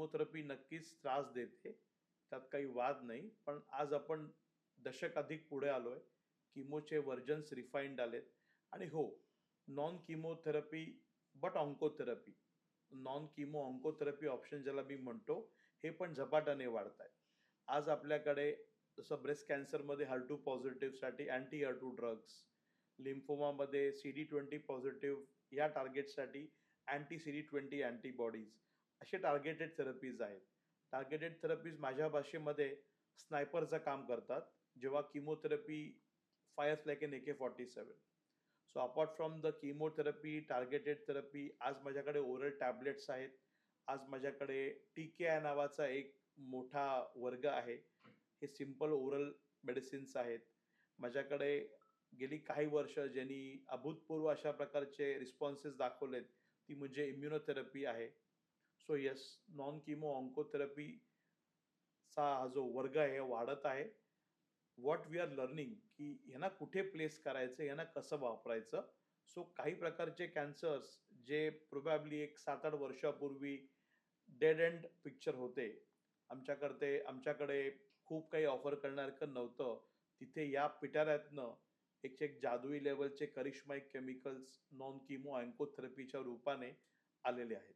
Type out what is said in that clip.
Chemotherapy नक्कीच त्रास देते. त्यात काही वाद नाही पण आज आपण दशक अधिक पुढे आलो आहे किमोचे वर्जन्स रिफाईंड आलेत. आणि हो non chemotherapy but oncotherapy. Non chemo oncotherapy option ज्याला मी म्हणतो हे पण झपाट्याने वाढत आहेत आज आपल्याकडे जसं ब्रेस्ट कॅन्सरमध्ये हर टू पॉझिटिव्हसाठी अँटी हर टू ड्रग्स लिम्फोमामध्ये सी डी ट्वेंटी पॉझिटिव्ह या टार्गेटसाठी anti C D twenty antibodies असे टार्गेटेड थेरपीज आहेत. टार्गेटेड थेरपीज माझ्या भाषेमध्ये स्नायपरचं काम करतात जेव्हा chemotherapy fires like an A K forty seven so apart from the chemotherapy targeted therapy आज माझ्याकडे ओरल टॅबलेट्स आहेत. आज माझ्याकडे टी के आय नावाचा एक मोठा वर्ग आहे. हे सिंपल ओरल मेडिसिन्स आहेत. माझ्याकडे गेली काही वर्ष ज्यांनी अभूतपूर्व अशा प्रकारचे रिस्पॉन्सेस दाखवलेत ती म्हणजे इम्युनोथेरपी आहे. सो येस नॉन किमो ऑन्कोथेरपीचा हा जो वर्ग आहे वाढत आहे. व्हॉट वी आर लर्निंग की ह्यांना कुठे प्लेस करायचं ह्यांना कसं वापरायचं? सो काही प्रकारचे कॅन्सर्स जे प्रोबॅबली एक सात आठ वर्षापूर्वी डेड एंड पिक्चर होते. आमच्याकडे आमच्याकडे खूप काही ऑफर करण्यासारखं नव्हतं. तिथे या पिटाऱ्यातनं एक एक जादुई लेवलचे करिश्माई केमिकल्स नॉन किमो अँकोथेरपीच्या रूपाने आलेले आहेत.